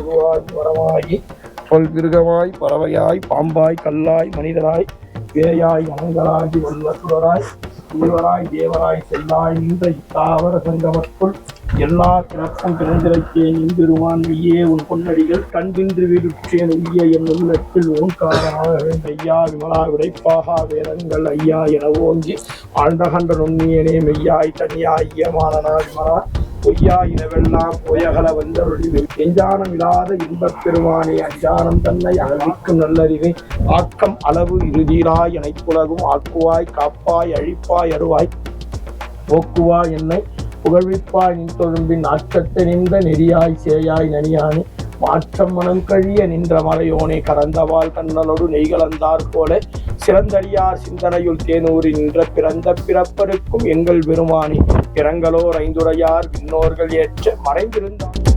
குருவாய் வரமாகி சொல்கிருகமாய் பறவையாய் பாம்பாய் கல்லாய் மனிதராய் பேயாய் மனங்களாகி வல்லசுரராய் தேவராய் தேவராய் செல்லாய் நின்ற இத்தாவர சங்கமத்துள் எல்லா கிளப்பும் பிறந்திருக்கே நின்றிருவான் ஐயே உன் பொன்னடிகள் கண்பின்று வீடுற்றேன் உய்ய என் உள்ளத்தில் ஓங்காரமாக ஐயா விமலா விடைப்பாகா வேதங்கள் ஐயா என ஓங்கி ஆழ்ந்தகண்ட நுண்ணியனே மெய்யாய் தனியாய் ஏமானனா விமலா பொய்யா இனவெல்லாம் பொய்யகல வந்தருளி எஞ்சானம் இல்லாத இன்பப் பெருமானே அஞ்சானம் தன்னை அகழ்விக்கும் நல்லறிவை. ஆக்கம் அளவு இறுதியிலாய் எனைப்புலகும் ஆக்குவாய் காப்பாய் அழிப்பாய் அருவாய் போக்குவாய் என்னை புகழ்விப்பாய் நின் தொழும்பின் நாட்டத்தை நின்ற நெறியாய் சேயாய் நனியானே. மாற்றம் மனம் கழிய நின்ற மலையோனே கடந்தவாள் கண்ணலோடு நெய்கலந்தார் போல சிறந்தடியார் சிந்தனையுள் தேனூரி நின்ற பிறந்த பிறப்பருக்கும் எங்கள் பெருமானி பிறங்களோர் ஐந்துடையார் விண்ணோர்கள் ஏற்ற மறைந்திருந்தார்.